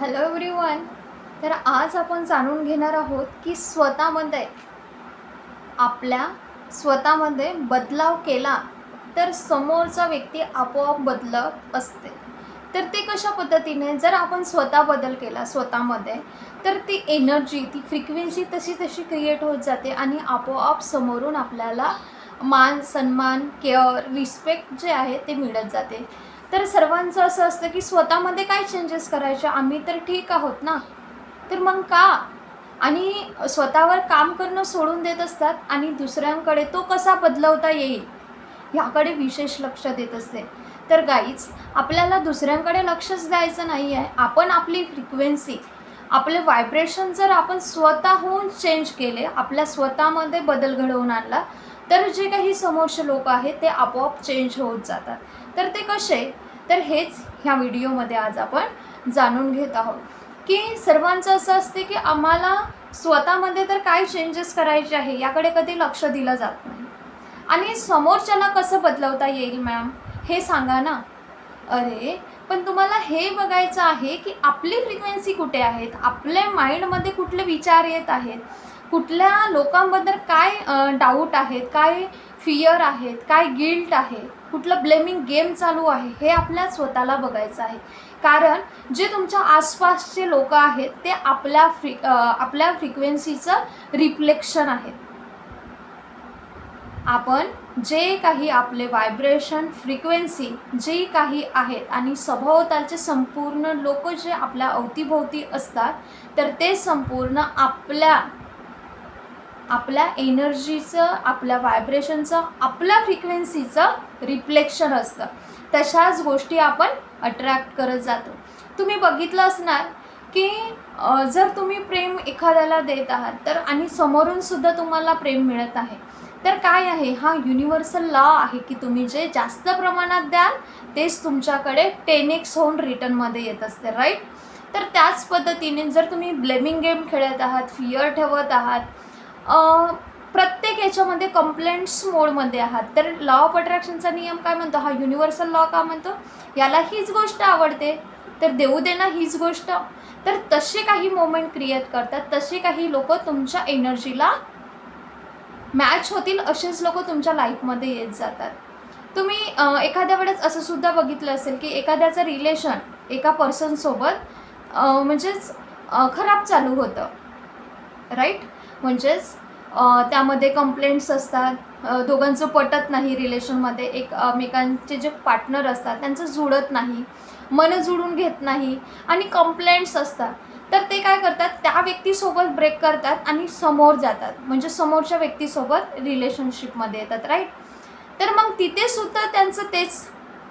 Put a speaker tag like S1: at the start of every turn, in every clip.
S1: Hello everyone तर आज आपण जाणून घेणार आहोत की स्वतःमध्ये आपल्या स्वतःमध्ये बदलाव केला तर समोरचा व्यक्ती आपोआप बदलत असते. तर ते कशा पद्धतीने जर आपण स्वतः बदल केला स्वतःमध्ये तर ती एनर्जी ती फ्रिक्वेन्सी तशी तशी क्रिएट होत जाते आणि आपोआप समोरून आपल्याला मान सन्मान केअर रिस्पेक्ट जे आहे ते मिळत जाते. तर सर्वांचं असं असतं की स्वतःमध्ये काय चेंजेस करायचे? आम्ही तर ठीक आहोत ना? तर मग का? आणि स्वतःवर काम करणं सोडून देत असतात आणि दुसऱ्यांकडे तो कसा बदलवता येईल? ह्याकडे विशेष लक्ष देत असते. तर गाईच आपल्याला दुसऱ्यांकडे लक्षच द्यायचं नाही आहे आपण आपली फ्रिक्वेन्सी आपले व्हायब्रेशन जर आपण स्वतःहून चेंज केले आपल्या स्वतःमध्ये बदल घडवून आणला तर जे काही समोरचे लोक आहेत ते आपोआप चेंज होत जातात. तर ते कसे? तर हेच ह्या व्हिडिओमध्ये आज आपण जाणून घेत आहोत. की सर्वांचं असं असते की आम्हाला स्वतःमध्ये तर काय चेंजेस करायचे आहे याकडे कधी लक्ष दिलं जात नाही. आणि समोरच्याला कसं बदलवता येईल मॅम हे सांगा ना. अरे पण तुम्हाला हे बघायचं आहे की आपली फ्रिक्वेन्सी कुठे आहेत? आपल्या माइंडमध्ये कुठले विचार येत आहेत? कुठल्या लोकांबद्दल काय डाऊट आहेत? काय फिअर आहेत? काय गिल्ट आहे? कुठलं ब्लेमिंग गेम चालू आहे हे आपल्या स्वतःला बघायचं आहे. कारण जे तुमच्या आसपासचे लोक आहेत ते आपल्या फ्रि आपल्या फ्रिक्वेन्सीचं रिफ्लेक्शन आहे आपण जे काही आपले व्हायब्रेशन फ्रिक्वेन्सी जे काही आहेत आणि सभोवतालचे संपूर्ण लोक जे आपल्या अवतीभोवती असतात तर ते संपूर्ण आपल्या आपल्या एनर्जीचं आपल्या व्हायब्रेशनचं आपल्या फ्रिक्वेन्सीचं रिफ्लेक्शन असतं. तशाच गोष्टी आपण अट्रॅक्ट करत जातो. तुम्ही बघितलं असणार की जर तुम्ही प्रेम एखाद्याला देत आहात तर आणि समोरून सुद्धा तुम्हाला प्रेम मिळत आहे तर काय आहे? हा युनिव्हर्सल लॉ आहे की तुम्ही जे जास्त प्रमाणात द्याल तेच तुमच्याकडे टेन एक्स होऊन रिटर्नमध्ये येत असते राईट तर त्याच पद्धतीने जर तुम्ही ब्लेमिंग गेम खेळत आहात फिअर ठेवत आहात प्रत्येक याच्यामध्ये कंप्लेंट्स मोडमध्ये आहात. तर लॉ ऑफ अट्रॅक्शनचा नियम काय म्हणतो? हा युनिव्हर्सल लॉ का म्हणतो? याला हीच गोष्ट आवडते. तर देऊ देणं हीच गोष्ट. तर तसे काही मोमेंट क्रिएट करतात. तसे काही लोक तुमच्या एनर्जीला मॅच होतील असेच लोक तुमच्या लाईफमध्ये येत जातात. तुम्ही एखाद्या वेळेस असं सुद्धा बघितलं असेल की एखाद्याचं रिलेशन एका पर्सनसोबत म्हणजेच खराब चालू होतं. राईट म्हणजेच त्यामध्ये कंप्लेंट्स असतात. दोघांचं पटत नाही रिलेशनमध्ये एकमेकांचे जे पार्टनर असतात त्यांचं जुळत नाही. मन जुळून घेत नाही. आणि कंप्लेंट्स असतात. तर ते काय करतात? त्या व्यक्तीसोबत ब्रेक करतात आणि समोर जातात. म्हणजे समोरच्या व्यक्तीसोबत रिलेशनशिपमध्ये येतात राईट तर मग तिथेसुद्धा त्यांचं तेच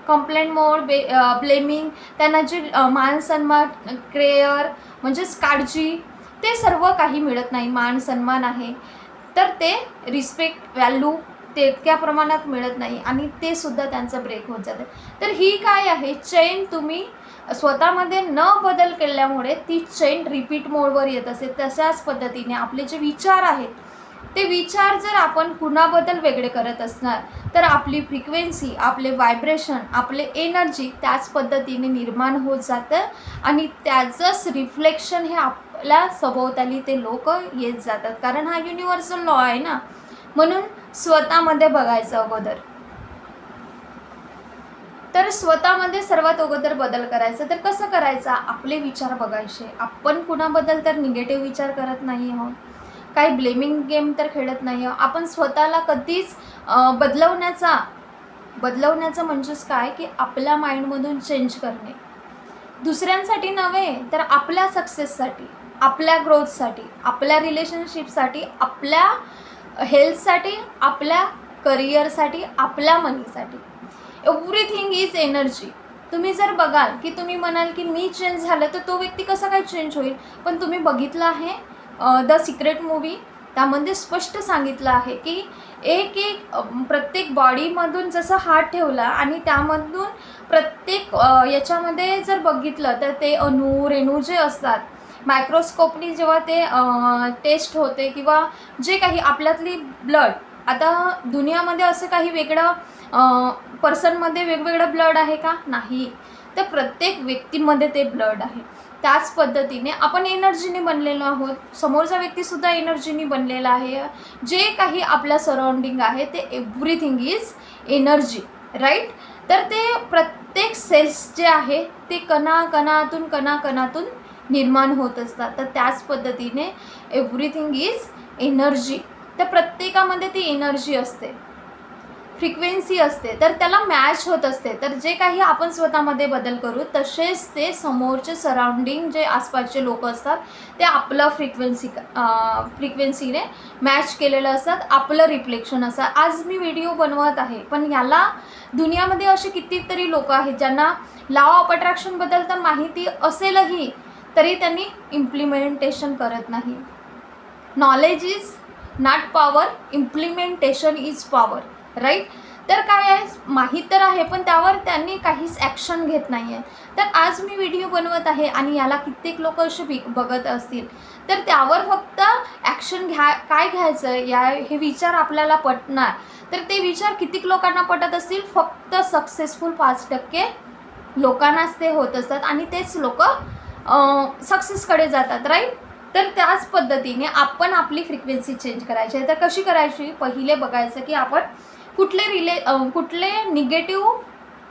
S1: कंप्लेंट मोड बे ब्लेमिंग त्यांना जे मान सन्मान क्रेअर म्हणजेच काळजी ते सर्व काही मिळत नाही. मान सन्मान आहे. तर ते रिस्पेक्ट व्हॅल्यू तितक्या प्रमाणात मिळत नाही आणि ते सुद्धा त्यांचं ब्रेक होत जातं. तर ही काय आहे? चैन तुम्ही स्वतःमध्ये न बदल केल्यामुळे ती चैन रिपीट मोडवर येत असते तशाच पद्धतीने आपले जे विचार आहेत ते विचार जर आपण कुणाबद्दल वेगळे करत असणार तर आपली फ्रिक्वेन्सी आपले व्हायब्रेशन आपले एनर्जी त्याच पद्धतीने निर्माण होत जातं आणि त्याचंच रिफ्लेक्शन हे आप आपल्या सभोवताली ते लोक येत जातात. कारण हा युनिव्हर्सल लॉ आहे ना. म्हणून स्वतःमध्ये बघायचं अगोदर. तर स्वतःमध्ये सर्वात अगोदर बदल करायचा. तर कसं करायचा? आपले विचार बघायचे. आपण कुणाबद्दल तर निगेटिव्ह विचार करत नाही आहोत. काही ब्लेमिंग गेम तर खेळत नाही आहोत. आपण स्वतःला कधीच बदलवण्याचा बदलवण्याचं म्हणजेच काय? की आपल्या माइंडमधून चेंज करणे. दुसऱ्यांसाठी नव्हे तर आपल्या सक्सेससाठी आपल्या ग्रोथसाठी आपल्या रिलेशनशिपसाठी आपल्या हेल्थसाठी आपल्या करिअरसाठी आपल्या मनीसाठी एव्हरीथिंग इज एनर्जी तुम्ही जर बघाल की तुम्ही म्हणाल की मी चेंज झालं तर तो व्यक्ती कसा काय चेंज होईल? पण तुम्ही बघितलं आहे द सिक्रेट मूवी त्यामध्ये स्पष्ट सांगितलं आहे की एक एक प्रत्येक बॉडीमधून जसं हात ठेवला आणि त्यामधून प्रत्येक याच्यामध्ये जर बघितलं तर ते अणू रेणू जे असतात मायक्रोस्कोपनी जेव्हा ते टेस्ट होते किंवा जे काही आपल्यातली ब्लड आता दुनियामध्ये असं काही वेगळं पर्सनमध्ये वेगवेगळं ब्लड आहे का? नाही. तर प्रत्येक व्यक्तीमध्ये ते ब्लड आहे. त्याच पद्धतीने आपण एनर्जीने बनलेलो आहोत. समोरचा व्यक्तीसुद्धा एनर्जीने बनलेला आहे. जे काही आपल्या सराउंडिंग आहे ते एव्हरीथिंग इज एनर्जी राईट तर ते प्रत्येक सेल्स जे आहे ते कणा कणातून निर्माण होत असतात. तर त्याच पद्धतीने एव्हरीथिंग इज एनर्जी तर प्रत्येकामध्ये ती एनर्जी असते. फ्रिक्वेन्सी असते. तर त्याला मॅच होत असते. तर जे काही आपण स्वतःमध्ये बदल करू तसेच ते समोरचे सराउंडिंग जे आसपासचे लोक असतात ते आपलं फ्रिक्वेन्सी फ्रिक्वेन्सीने मॅच केलेलं असतात. आपलं रिफ्लेक्शन असतात आज मी व्हिडिओ बनवत आहे पण याला दुनियामध्ये असे कितीतरी लोक आहेत ज्यांना लॉ ऑफ अट्रॅक्शनबद्दल तर माहिती असेलही तरी त्यांनी इम्प्लिमेंटेशन करत नाही. Knowledge is not power implementation is power right तर काय आहे? माहीत तर आहे पण त्यावर त्यांनी काहीच ॲक्शन घेत नाही आहे तर आज मी व्हिडिओ बनवत आहे आणि याला कित्येक लोक असे बि बघत असतील. तर त्यावर फक्त ॲक्शन घ्या काय घ्यायचं? या हे विचार आपल्याला पटणार. तर ते विचार कितीक लोकांना पटत असतील? फक्त सक्सेसफुल पाच टक्के लोकांनाच ते होत असतात आणि तेच लोक सक्सेसकडे जातात राईट तर त्याच पद्धतीने आपण आपली फ्रिक्वेन्सी चेंज करायची आहे. तर कशी करायची? पहिले बघायचं की आपण कुठले रिले कुठले निगेटिव्ह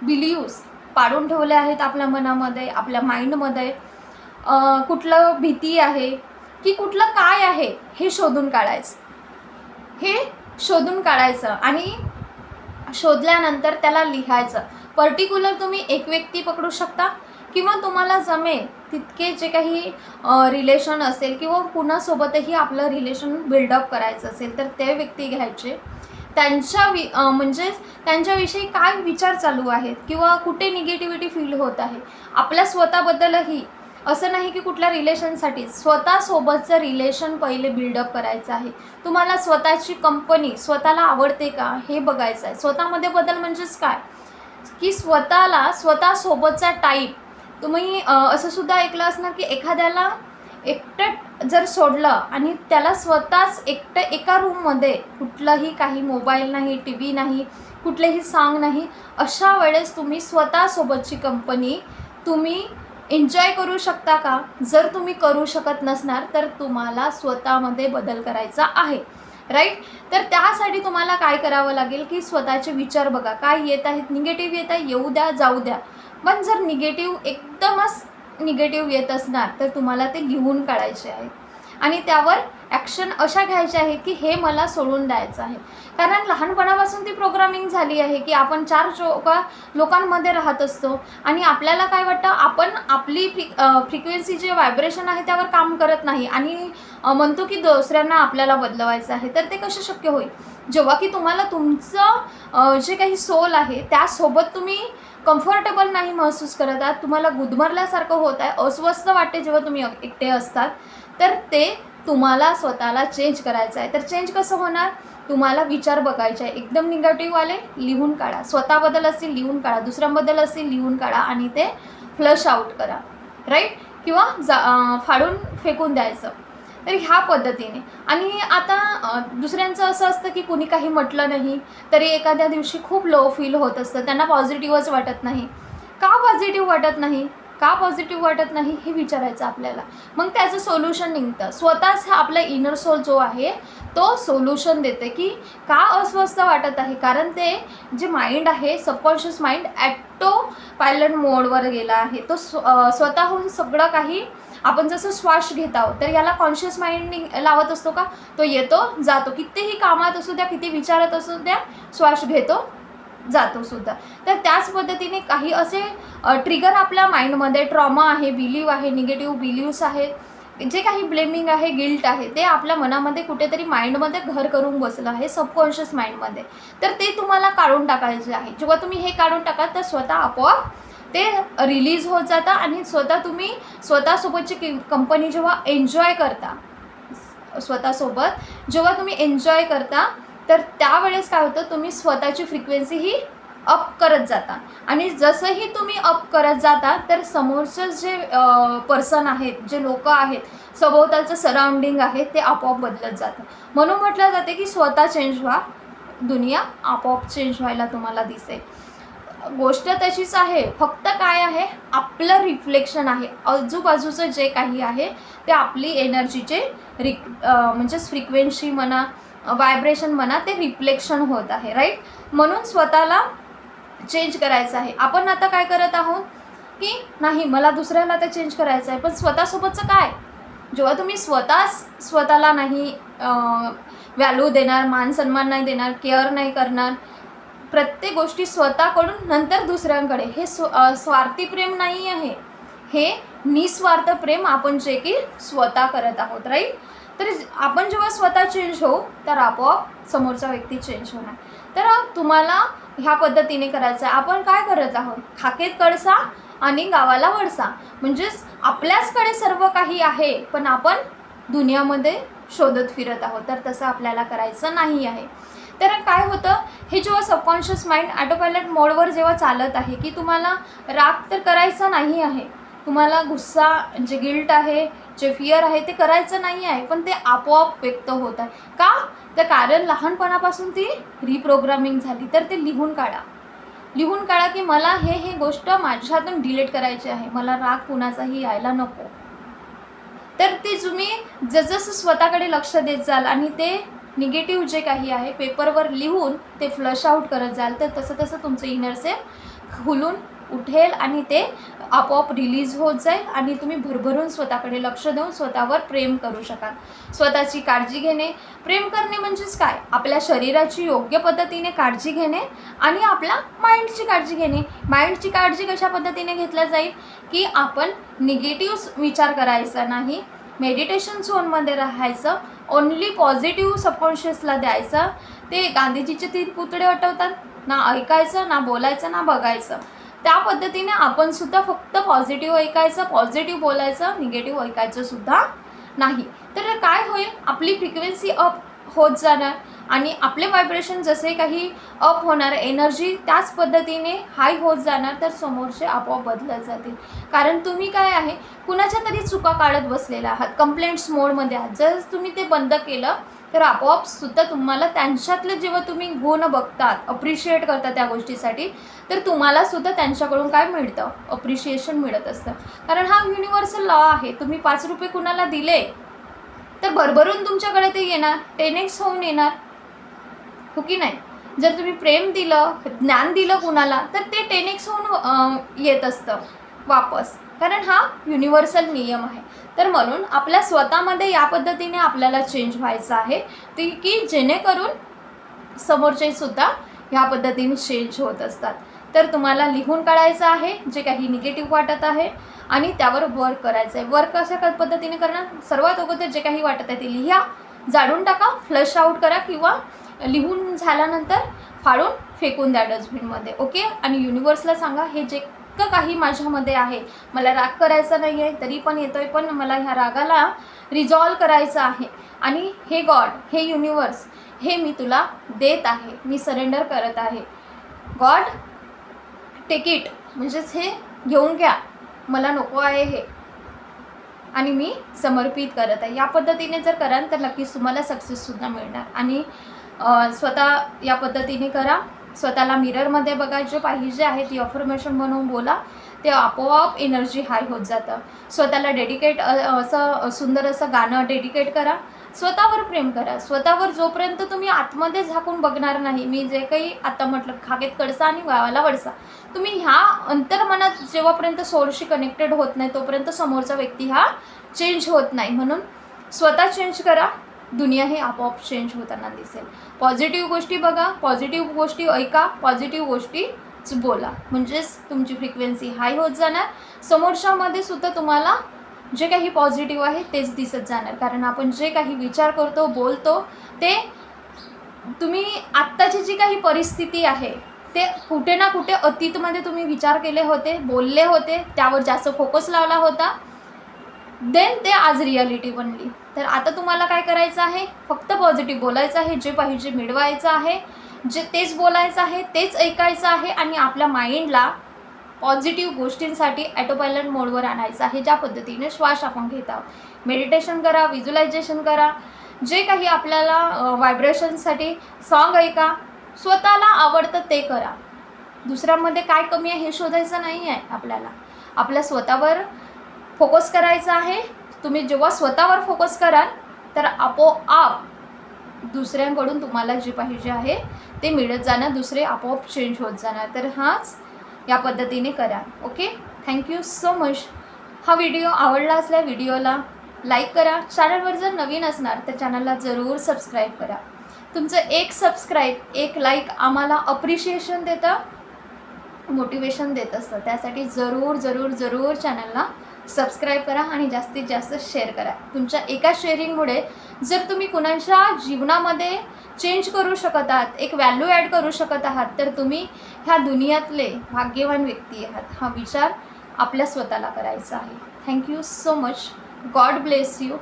S1: बिलीव्स पाडून ठेवले आहेत आपल्या मनामध्ये आपल्या माइंडमध्ये कुठलं भीती आहे की कुठलं काय आहे हे शोधून काढायचं. हे शोधून काढायचं आणि शोधल्यानंतर त्याला लिहायचं. पर्टिक्युलर तुम्ही एक व्यक्ती पकडू शकता किंवा तुम्हाला जमेल तितके जे काही रिलेशन असेल किंवा कुणासोबतही आपलं रिलेशन बिल्डअप करायचं असेल तर ते व्यक्ती घ्यायचे. त्यांच्या वि म्हणजेच त्यांच्याविषयी काय विचार चालू आहेत किंवा कुठे निगेटिव्हिटी फील होत आहे आपल्या स्वतःबद्दलही. असं नाही की कुठल्या रिलेशनसाठी स्वतःसोबतचं रिलेशन पहिले बिल्डअप करायचं आहे. तुम्हाला स्वतःची कंपनी स्वतःला आवडते का हे बघायचं आहे. स्वतःमध्ये बदल म्हणजेच काय? की स्वतःला स्वतःसोबतचा टाईप तुम्ही असं सुद्धा ऐकलं असणार की एखाद्याला एकटं जर सोडलं आणि त्याला स्वतःच एकटं एका रूममध्ये कुठलंही काही मोबाईल नाही टी व्ही नाही कुठलेही सांग नाही अशा वेळेस तुम्ही स्वतःसोबतची कंपनी तुम्ही एन्जॉय करू शकता का? जर तुम्ही करू शकत नसणार तर तुम्हाला स्वतःमध्ये बदल करायचा आहे. राईट तर त्यासाठी तुम्हाला काय करावं लागेल की स्वतःचे विचार बघा. काय येत आहेत? निगेटिव्ह येत आहे? येऊ द्या जाऊ द्या. पण जर निगेटिव्ह एकदमच निगेटिव्ह येत असणार तर तुम्हाला ते लिहून काढायचे आहे. आणि त्यावर ॲक्शन अशा घ्यायच्या आहेत की हे मला सोडून द्यायचं आहे. कारण लहानपणापासून ती प्रोग्रामिंग झाली आहे की आपण चार चौका लोकांमध्ये राहत असतो आणि आपल्याला काय वाटतं आपण आपली फ्रि फ्रिक्वेन्सी जे व्हायब्रेशन आहे त्यावर काम करत नाही आणि म्हणतो की दुसऱ्यांना आपल्याला बदलवायचं आहे तर ते कसं शक्य होईल? जेव्हा की तुम्हाला तुमचं जे काही सोल आहे त्यासोबत तुम्ही कम्फर्टेबल नाही महसूस करत आहात तुम्हाला गुदमरल्यासारखं होत आहे अस्वस्थ वाटते जेव्हा तुम्ही एकटे असतात तर ते तुम्हाला स्वतःला चेंज करायचं आहे. तर चेंज कसं होणार? तुम्हाला विचार बघायचे आहे. एकदम निगेटिव्ह आले लिहून काढा. स्वतःबद्दल असतील लिहून काढा. दुसऱ्यांबद्दल असतील लिहून काढा आणि ते फ्लश आऊट करा. राईट किंवा जा फाडून फेकून द्यायचं. तर ह्या पद्धतीने. आणि आता दुसऱ्यांचं असं असतं की कुणी काही म्हटलं नाही तरी एखाद्या दिवशी खूप लो फील होत असतं. त्यांना पॉझिटिव्हच वाटत नाही. का पॉझिटिव्ह वाटत नाही? का पॉझिटिव्ह वाटत नाही? हे विचारायचं आपल्याला. मग त्याचं सोल्युशन निघतं. स्वतःच हा आपला इनर सोल जो आहे तो सोल्युशन देते की का अस्वस्थ वाटत आहे? कारण ते जे माइंड आहे सबकॉन्शियस माइंड ॲक्टो पायलट मोडवर गेला आहे. तो स्व स्वतःहून सगळं काही आपण जसं श्वास घेत आहोत तर याला कॉन्शियस माइंडिंग लावत असतो का? तो येतो जातो. कितीही कामात असू द्या किती विचारात असू द्या श्वास घेतो जातो सुद्धा. तर त्याच पद्धतीने काही असे ट्रिगर आपल्या माइंडमध्ये ट्रॉमा आहे बिलीव आहे निगेटिव्ह बिलीव्स आहेत जे काही ब्लेमिंग आहे गिल्ट आहे ते आपल्या मनामध्ये कुठेतरी माइंडमध्ये घर करून बसलं आहे सबकॉन्शियस माइंडमध्ये तर ते तुम्हाला काढून टाकायचे आहे. जेव्हा तुम्ही हे काढून टाकाल तर स्वतः आपोआप ते रिलीज होत जातं आणि स्वतः तुम्ही स्वतःसोबतची कि कंपनी जेव्हा एन्जॉय करता स्वतःसोबत जेव्हा तुम्ही एन्जॉय करता तर त्यावेळेस काय होतं तुम्ही स्वतःची फ्रिक्वेन्सी ही अप करत जाता. आणि जसंही तुम्ही अप करत जाता तर समोरचं जे पर्सन आहेत जे लोक आहेत सभोवतालचं सराउंडिंग आहे ते आपोआप बदलत जातं. म्हणून म्हटलं जाते की स्वतः चेंज व्हा. दुनिया आपोआप चेंज व्हायला तुम्हाला दिसेल. गोष्ट तशीच आहे. फक्त काय आहे? आपलं रिफ्लेक्शन आहे. आजूबाजूचं जे काही आहे ते आपली एनर्जीचे रिक म्हणजेच फ्रिक्वेन्सी म्हणा व्हायब्रेशन म्हणा ते रिफ्लेक्शन होत आहे राईट म्हणून स्वतःला चेंज करायचं आहे. आपण आता काय करत आहोत? की नाही मला दुसऱ्याला आता चेंज करायचं आहे. पण स्वतःसोबतचं काय? जेव्हा तुम्ही स्वतःच स्वतःला नाही व्हॅल्यू देणार मान सन्मान नाही देणार केअर नाही करणार प्रत्येक गोष्टी स्वतःकडून नंतर दुसऱ्यांकडे. हे स्व स्वार्थी प्रेम नाही आहे. हे निस्वार्थ प्रेम आपण जे की स्वतः करत आहोत राईट तर आपण जेव्हा स्वतः चेंज होऊ तर आपोआप समोरचा व्यक्ती चेंज होणार. तर तुम्हाला ह्या पद्धतीने करायचं आहे. आपण काय करत आहोत? खाकेत कळसा आणि गावाला वळसा. म्हणजेच आपल्याचकडे सर्व काही आहे पण आपण दुनियामध्ये शोधत फिरत आहोत. तर तसं आपल्याला करायचं नाही आहे. तर काय होतं हे जेव्हा सबकॉन्शियस माइंड ॲटोपायलट मोडवर जेव्हा चालत आहे की तुम्हाला राग तर करायचा नाही आहे. तुम्हाला गुस्सा जे गिल्ट आहे जे फिअर आहे ते करायचं नाही आहे पण ते आपोआप व्यक्त होत आहे. का? तर कारण लहानपणापासून ती रिप्रोग्रामिंग झाली तर ते लिहून काढा. लिहून काढा की मला हे हे गोष्ट माझ्यातून डिलीट करायची आहे. मला राग कुणाचाही यायला नको. तर ते तुम्ही जसजसं स्वतःकडे लक्ष देत जाल आणि ते निगेटिव्ह जे काही आहे पेपरवर लिहून ते फ्लश आऊट करत जाल. तर तसं तसं तुमचं इनर सेल खुलून उठेल आणि ते आपोआप रिलीज होत जाईल आणि तुम्ही भरभरून स्वतःकडे लक्ष देऊन स्वतःवर प्रेम करू शकाल. स्वतःची काळजी घेणे. प्रेम करणे म्हणजेच काय? आपल्या शरीराची योग्य पद्धतीने काळजी घेणे आणि आपला माइंडची काळजी घेणे. माइंडची काळजी कशा पद्धतीने घेतल्या जाईल? की आपण निगेटिव्ह विचार करायचा नाही. मेडिटेशन झोनमध्ये राहायचं. ओन्ली पॉझिटिव्ह सबकॉन्शियसला द्यायचं. ते गांधीजीचे तीन पुतळे आठवतात. ना ऐकायचं ना बोलायचं ना बघायचं. त्या पद्धतीने आपण सुद्धा फक्त पॉझिटिव्ह ऐकायचं पॉझिटिव्ह बोलायचं निगेटिव्ह ऐकायचं सुद्धा नाही. तर काय होईल? आपली फ्रिक्वेन्सी अप होत जाणार. आणि आपले व्हायब्रेशन जसे काही अप होणार एनर्जी त्याच पद्धतीने हाय होत जाणार तर समोरचे आपोआप बदलत जातील. कारण तुम्ही काय आहे कुणाच्या तरी चुका काढत बसलेल्या आहात कंप्लेंट्स मोडमध्ये आहात. जर तुम्ही ते बंद केलं तर आपोआप सुद्धा तुम्हाला त्यांच्यातलं जेव्हा तुम्ही हो गुण बघतात अप्रिशिएट करता त्या गोष्टीसाठी तर तुम्हाला सुद्धा त्यांच्याकडून काय मिळतं? अप्रिशिएशन मिळत असतं. कारण हा युनिव्हर्सल लॉ आहे. तुम्ही पाच रुपये कुणाला दिले तर भरभरून तुमच्याकडे ते येणार टेन एक्स होऊन येणार. हो की नाही? जर तुम्ही प्रेम दिलं ज्ञान दिलं कुणाला तर ते टेन एक्स होऊन येत असतं वापस. कारण हा युनिव्हर्सल नियम आहे. तर म्हणून आपल्या स्वतःमध्ये या पद्धतीने आपल्याला चेंज व्हायचं आहे ती की जेणेकरून समोरचे सुद्धा ह्या पद्धतीने चेंज होत असतात. तर तुम्हाला लिहून काढायचं आहे जे काही निगेटिव्ह वाटत आहे आणि त्यावर वर्क करायचं आहे वर्क कशा क- पद्धतीने करणार? सर्वात अगोदर जे काही वाटत आहे ते लिहा. जाडून टाका फ्लश आऊट करा किंवा लिहून झाल्यानंतर फाडून फेकून द्या डस्टबिनमध्ये ओके आणि युनिवर्सला सांगा हे जे इतकं काही माझ्यामध्ये आहे मला राग करायचा नाही आहे तरी पण येतोय पण मला ह्या रागाला रिझॉल्व करायचं आहे. आणि हे गॉड हे युनिवर्स हे मी तुला देत आहे. मी सरेंडर करत आहे. गॉड टेक इट म्हणजेच हे घेऊन घ्या. मला नको आहे हे. आणि मी समर्पित करत आहे. या पद्धतीने जर कराल तर नक्कीच तुम्हाला सक्सेससुद्धा मिळणार. आणि स्वतः या पद्धतीने करा. स्वतःला मिररमध्ये बघा. जे पाहिजे आहे ती अफर्मेशन बनवून बोला. ते आपोआप एनर्जी हाय होत जातं. स्वतःला डेडिकेट असं सुंदर असं गाणं डेडिकेट करा. स्वतःवर प्रेम करा. स्वतःवर जोपर्यंत तुम्ही आतमध्ये झाकून बघणार नाही मी जे काही आता म्हटलं खागेत कडसा आणि गावाला वडसा तुम्ही ह्या अंतर्मनात जेव्हापर्यंत सोलशी कनेक्टेड होत नाही तोपर्यंत समोरचा व्यक्ती हा चेंज होत नाही. म्हणून स्वतः चेंज करा. दुनिया हे आपोआप चेंज होताना दिसेल. पॉझिटिव्ह गोष्टी बघा. पॉझिटिव्ह गोष्टी ऐका. पॉझिटिव्ह गोष्टीच बोला. म्हणजेच तुमची फ्रिक्वेन्सी हाय होत जाणार. समोरच्यामध्ये सुद्धा तुम्हाला जे काही पॉझिटिव्ह आहे तेच दिसत जाणार. कारण आपण जे काही विचार करतो बोलतो ते तुम्ही आत्ताची जी काही परिस्थिती आहे ते कुठे ना कुठे अतीतमध्ये तुम्ही विचार केले होते बोलले होते त्यावर जास्त फोकस लावला होता. देन ते आज रियालिटी बनली. तर आता तुम्हाला काय करायचं आहे? फक्त पॉझिटिव्ह बोलायचं आहे जे पाहिजे मिळवायचं आहे. जे तेच बोलायचं आहे तेच ऐकायचं आहे आणि आपल्या माइंडला पॉझिटिव्ह गोष्टींसाठी ॲटोपायलट मोडवर आणायचं आहे ज्या पद्धतीने श्वास आपण घेत. आहोत मेडिटेशन करा व्हिज्युलायझेशन करा. जे काही आपल्याला व्हायब्रेशनसाठी सॉन्ग ऐका स्वतःला आवडतं ते करा. दुसऱ्यामध्ये काय कमी आहे हे शोधायचं नाही आहे आपल्याला. आपल्या स्वतःवर फोकस करायचा आहे. तुम्ही जेव्हा स्वतःवर फोकस कराल तर आपोआप दुसऱ्यांकडून तुम्हाला जे पाहिजे आहे ते मिळत जाणार दुसरे आपोआप चेंज होत जाणार. तर हाच या पद्धतीने करा. Okay thank you so much हा व्हिडिओ आवडला असल्या व्हिडिओला लाईक करा. चॅनलवर जर नवीन असणार तर चॅनलला जरूर सबस्क्राईब करा. तुमचं एक सबस्क्राईब एक लाईक आम्हाला अप्रिशिएशन देतं मोटिवेशन देत असतं. त्यासाठी जरूर जरूर जरूर चॅनलला सबस्क्राईब करा आणि जास्तीत जास्त शेअर करा. तुमच्या एका शेअरिंगमुळे जर तुम्ही कुणाच्या जीवनामध्ये चेंज करू शकत आहात एक व्हॅल्यू ॲड करू शकत आहात तर तुम्ही ह्या दुनियातले भाग्यवान व्यक्ती आहात. हा विचार आपल्या स्वतःला करायचा आहे. Thank you so much God bless you